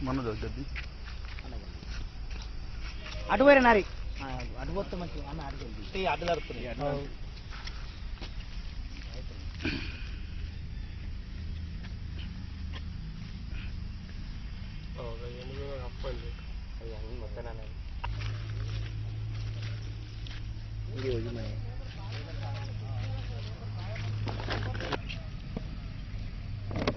మొన్న దగ్గరది అటు పోయిన నారి అటు పోతే మంచి అన్న అటు అడ్డు జరుగుతుంది ఆ, ఇక్కడ బాగా కట్టింది ఉమ్.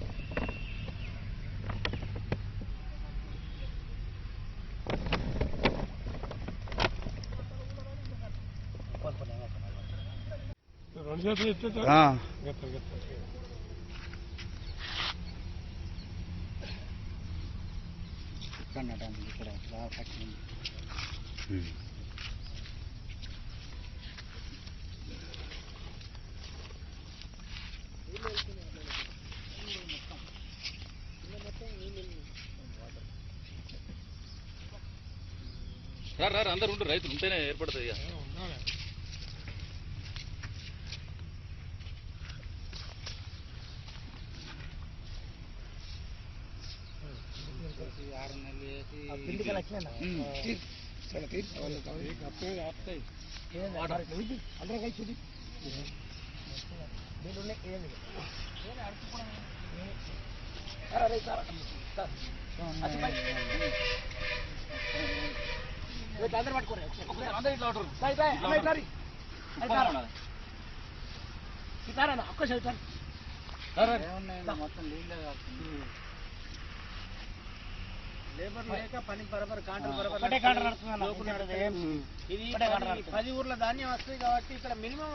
రారు రారు అందరు ఉంటారు రైతులు ఉంటేనే ఏర్పడుతుంది ఇక. పిండికలు వచ్చినా అందరూ కలిసి చూడి. దీంట్లో ఉన్నాయి, ఏమి లేదు. రా, రే, రా. రా. అచ్చి పై. ఇట్లా అందరూ పట్టుకోండి. ఒకసారి అందరూ ఇట్లా ఉంటారు. సాయి, అమ్మ ఇట్లా ఒక్కసారి. మొత్తం నీళ్ళే లేబర్ లేక పని బరబర్ బరబర్. ఇది. పది ఊర్ల ధాన్యం వస్తుంది కాబట్టి ఇక్కడ మినిమం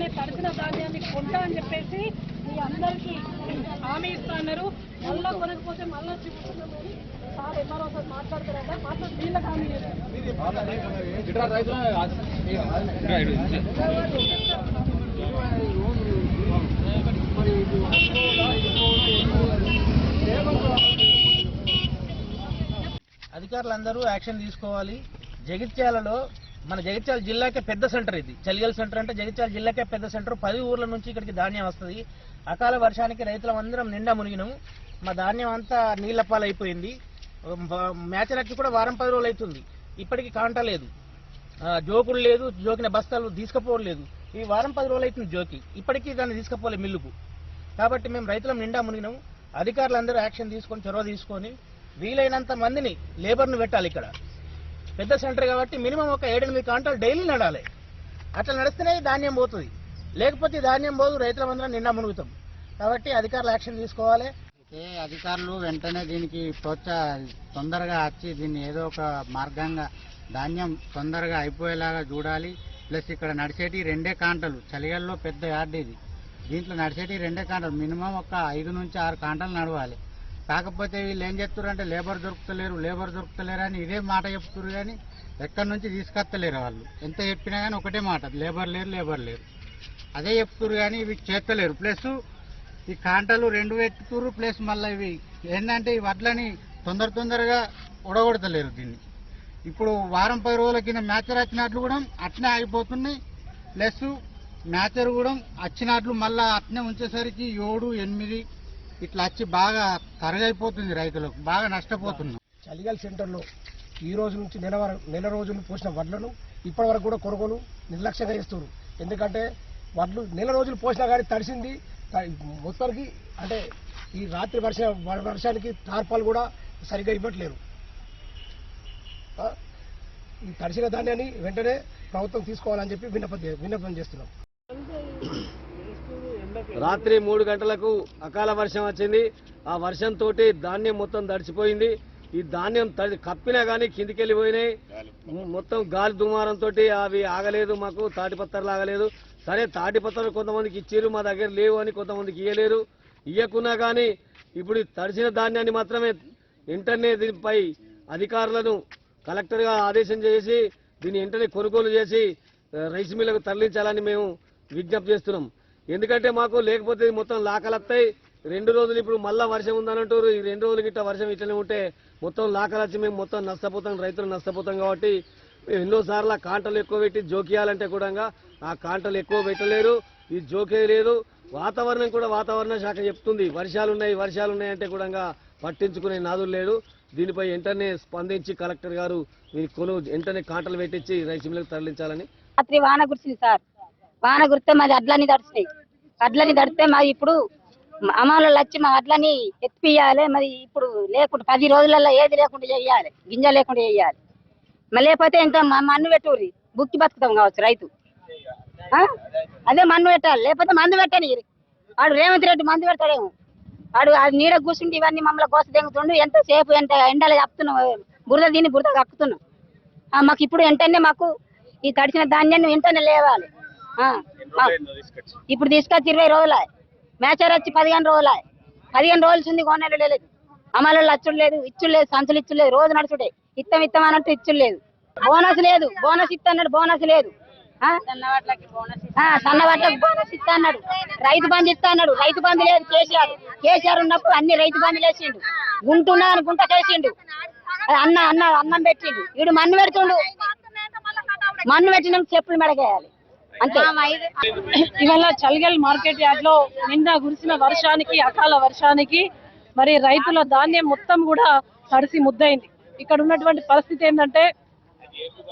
వెంటనే తడిసిన ధాన్యాన్ని కొంటా అని చెప్పేసి మీ అందరికీ హామీ ఇస్తా అన్నారు. మళ్ళా కొనకపోతే మళ్ళా చూపుతున్నామని సార్ ఎంఆర్ఓ సార్ మాట్లాడతారంట. మాట్లాడి వీళ్ళకి హామీ అధికారులందరూ యాక్షన్ తీసుకోవాలి. జగిత్యాలలో మన జగిత్యాల జిల్లాకే పెద్ద సెంటర్ ఇది. చలిగల్ సెంటర్ అంటే జగిత్యాల జిల్లాకే పెద్ద సెంటర్. పది ఊర్ల నుంచి ఇక్కడికి ధాన్యం వస్తుంది. అకాల వర్షానికి రైతులందరం నిండా మునిగినాము మా ధాన్యం అంతా నీళ్ళ పాలైపోయింది మ్యాచ్ కూడా వారం పది రోజులు అవుతుంది ఇప్పటికీ కాంట లేదు. జోకులు లేదు జోకిన బస్తాలు తీసుకుపోలేదు ఈ వారం పది రోజులు అవుతుంది జోకి. ఇప్పటికీ దాన్ని తీసుకుపోలే మిల్లుకు. కాబట్టి మేము రైతులం నిండా మునిగినాము అధికారులందరూ యాక్షన్ తీసుకొని చొరవ తీసుకొని వీలైనంత మందిని లేబర్ను పెట్టాలి ఇక్కడ. పెద్ద సెంటర్ కాబట్టి మినిమం ఒక ఏడెనిమిది కాంటాలు డైలీ నడాలి. అట్లా నడిస్తేనే ధాన్యం పోతుంది. లేకపోతే ధాన్యం పోదు రైతులమందరం నిండా మునుగుతాం. కాబట్టి అధికారులు యాక్షన్ తీసుకోవాలి. అయితే అధికారులు వెంటనే దీనికి ప్రోత్సాహ తొందరగా వచ్చి దీన్ని ఏదో ఒక మార్గంగా ధాన్యం తొందరగా అయిపోయేలాగా చూడాలి. ప్లస్ ఇక్కడ నడిచేటి రెండే కాంటలు. చలిగల్లో పెద్ద యార్డ్ ఇది. దీంట్లో నడిచేటి రెండే కాంటలు. మినిమం ఒక ఐదు నుంచి ఆరు కాంటలు నడవాలి. కాకపోతే వీళ్ళు ఏం చెప్తారు అంటే లేబర్ దొరుకుతలేరు లేబర్ దొరుకుతలేరు అని ఇదే మాట చెప్తారు కానీ ఎక్కడి నుంచి తీసుకొస్తలేరు వాళ్ళు. ఎంత చెప్పినా కానీ ఒకటే మాట లేబర్ లేరు లేబర్ లేరు. అదే చెప్తారు కానీ ఇవి చేస్తలేరు. ప్లస్ ఈ కాంటలు రెండు పెట్టుతురు ప్లస్ మళ్ళీ ఇవి ఏంటంటే ఈ వడ్లని తొందర తొందరగా ఉడగొడతలేరు దీన్ని. ఇప్పుడు వారం పది రోజుల కింద మ్యాచర్ వచ్చినట్లు కూడా అట్నే ఆగిపోతున్నాయి. ప్లస్ మ్యాచర్ కూడా వచ్చినట్లు మళ్ళీ అట్నే ఉంచేసరికి ఏడు ఎనిమిది ఇట్లా వచ్చి బాగా తరగైపోతుంది రైతులకు బాగా నష్టపోతున్నాం. చలిగల్ సెంటర్లో ఈ రోజు నుంచి నెల నెల రోజులు పోసిన వడ్లను ఇప్పటి వరకు కూడా కొనుగోలు నిర్లక్ష్యంగా చేస్తున్నారు. ఎందుకంటే వడ్లు నెల రోజులు పోసినా కానీ తడిసింది మొత్తానికి అంటే ఈ రాత్రి వర్ష వర్షానికి తార్పాలు కూడా సరిగ్గా ఇవ్వట్లేరు. ఈ తడిసిన ధాన్యాన్ని వెంటనే ప్రభుత్వం తీసుకోవాలని చెప్పి విన్నపం విన్నపం చేస్తున్నాం. రాత్రి మూడు గంటలకు అకాల వర్షం వచ్చింది. ఆ వర్షంతో ధాన్యం మొత్తం తడిచిపోయింది ఈ ధాన్యం తడి కప్పినా కానీ కిందికి వెళ్ళిపోయినాయి మొత్తం గాలి దుమారంతో అవి ఆగలేదు మాకు తాటిపత్తర్లు ఆగలేదు. సరే తాటిపత్తర్లు కొంతమందికి ఇచ్చారు మా దగ్గర లేవు అని కొంతమందికి ఇయ్యలేరు. ఇయ్యకున్నా కానీ ఇప్పుడు తడిచిన తడిసిన ధాన్యాన్ని మాత్రమే వెంటనే దీనిపై అధికారులను కలెక్టర్గా ఆదేశం చేసి దీన్ని వెంటనే కొనుగోలు చేసి రైస్ మిల్లకు తరలించాలని మేము విజ్ఞప్తి చేస్తున్నాం. ఎందుకంటే మాకు లేకపోతే ఇది మొత్తం లాకలత్తాయి. రెండు రోజులు ఇప్పుడు మళ్ళా వర్షం ఉందని అంటారు ఈ రెండు రోజులు గిట్ట వర్షం ఇట్లనే ఉంటే మొత్తం లాకలు వచ్చి మేము మొత్తం నష్టపోతాం రైతులు నష్టపోతాం కాబట్టి ఎన్నో సార్లు ఆ కాంటలు ఎక్కువ పెట్టి జోకియాలంటే కూడా ఆ కాంటలు ఎక్కువ పెట్టలేరు. ఈ జోకే లేదు. వాతావరణం కూడా వాతావరణ శాఖ చెప్తుంది. వర్షాలు ఉన్నాయి వర్షాలు ఉన్నాయి అంటే కూడా పట్టించుకునే నాదులు లేడు. దీనిపై వెంటనే స్పందించి కలెక్టర్ గారు దీని కొను వెంటనే కాంటలు పెట్టించి రైస్ మిల్లకు తరలించాలని రాత్రి వాన కురిసింది సార్. వాన గుర్తే మాది అడ్లని తడిచినాయి అడ్లని తడితే మాది ఇప్పుడు అమలు వచ్చి మా అడ్లని ఎత్తిపియాలి మరి ఇప్పుడు లేకుండా పది రోజులలో ఏది లేకుండా చేయాలి. గింజ లేకుండా చేయాలి. మరి లేకపోతే ఇంకా మన్ను పెట్టుర్రి. బుక్కి బతుకుతాం కావచ్చు రైతు. ఆ? అదే మన్ను పెట్టాలి. లేకపోతే మందు పెట్టని వాడు రేవంత్ రెడ్డి మందు పెడతాడేమో. వాడు ఆ నీడ కూర్చుంటే ఇవన్నీ మమ్మల్ని కోస దెంగుతుండు ఎంత సేపు ఎంత ఎండలు కప్పుతున్నాం. బురద దీన్ని బురద కక్కుతున్నాం. ఆ, మాకు ఇప్పుడు వెంటనే మాకు ఈ తడిచిన ధాన్యాన్ని వెంటనే లేవాలి. ఇప్పుడు తీసుకొచ్చి ఇరవై రోజుల మేచర్ వచ్చి పదిహేను రోజుల పదిహేను రోజులు ఉంది కొనేలు లేదు అమలు అచ్చుడు లేదు ఇచ్చుడు లేదు సంచులు ఇచ్చుడు లేదు రోజు నడుచుడే. ఇత్తం ఇత్తం అన్నట్టు ఇచ్చుడు లేదు. బోనస్ లేదు బోనస్ ఇస్తా అన్నాడు బోనస్ లేదు. ఆ? ఆ, సన్న వాట్లకు బోనస్ ఇస్తా అన్నాడు. రైతు బంధు ఇస్తా అన్నాడు. రైతు బంధు లేదు కేసీఆర్. కేసీఆర్ ఉన్నప్పుడు అన్ని రైతు బంధులు వేసిండు. గుంటున్నా అని గుంట చేసిండు అన్న అన్న అన్నం పెట్టిండు. వీడు మన్ను పెడుతుండు. మన్ను పెట్టినాం చెప్పులు మెడగేయాలి అంతే ఇవాళ చలిగల్ మార్కెట్ యార్డ్లో నిన్న కురిసిన వర్షానికి అకాల వర్షానికి మరి రైతుల ధాన్యం మొత్తం కూడా తడిసి ముద్దయింది ఇక్కడ ఉన్నటువంటి పరిస్థితి ఏంటంటే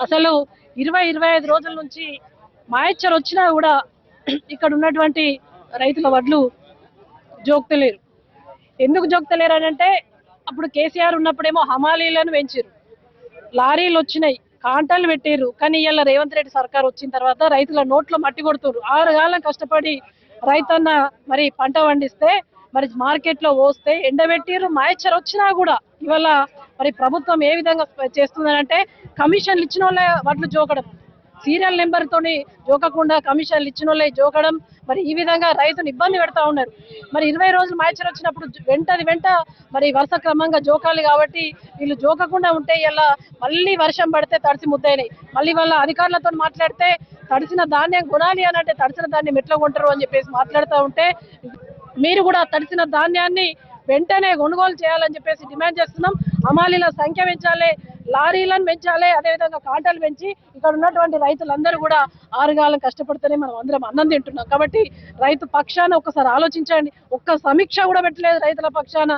అసలు ఇరవై ఇరవై ఐదు రోజుల నుంచి మాయచ్చర్ వచ్చినా కూడా ఇక్కడ ఉన్నటువంటి రైతుల వడ్లు జోక్తలేరు. ఎందుకు జోక్తలేరు అని అంటే అప్పుడు కేసీఆర్ ఉన్నప్పుడేమో హమాలీలను పెంచారు లారీలు వచ్చినాయి. ఆంటాలు పెట్టారు కానీ ఇవాళ రేవంత్ రెడ్డి సర్కార్ వచ్చిన తర్వాత రైతుల నోట్లో మట్టి కొడుతున్నారు ఆరు కాలం కష్టపడి రైతన్న మరి పంట పండిస్తే మరి మార్కెట్లో పోస్తే ఎండబెట్టిర్రు మాయచ్చర్ వచ్చినా కూడా ఇవాళ మరి ప్రభుత్వం ఏ విధంగా చేస్తుందంటే కమిషన్లు ఇచ్చిన వాళ్ళే వడ్లు జోకడం. సీరియల్ నెంబర్ తోని జోకకుండా కమిషన్లు ఇచ్చిన వాళ్ళే జోకడం మరి ఈ విధంగా రైతును ఇబ్బంది పెడతా ఉన్నారు. మరి ఇరవై రోజులు మ్యాచర్ వచ్చినప్పుడు వెంటది వెంట మరి వరుస క్రమంగా జోకాలి కాబట్టి వీళ్ళు జోకకుండా ఉంటే ఇలా మళ్ళీ వర్షం పడితే తడిసి ముద్దయినాయి. మళ్ళీ వాళ్ళ అధికారులతో మాట్లాడితే తడిసిన ధాన్యం కొనాలి అని అంటే తడిసిన ధాన్యం ఎట్లా కొంటారు అని చెప్పేసి మాట్లాడుతూ ఉంటే మీరు కూడా తడిసిన ధాన్యాన్ని వెంటనే కొనుగోలు చేయాలని చెప్పేసి డిమాండ్ చేస్తున్నాం. అమాలీల సంఖ్య పెంచాలి. లారీలను పెంచాలి అదేవిధంగా కాంటలు పెంచి ఇక్కడ ఉన్నటువంటి రైతులందరూ కూడా ఆరుగాలం కష్టపడితేనే మనం అందరం అన్నం తింటున్నాం. కాబట్టి రైతు పక్షాన ఒకసారి ఆలోచించండి. ఒక్క సమీక్ష కూడా పెట్టలేదు రైతుల పక్షాన.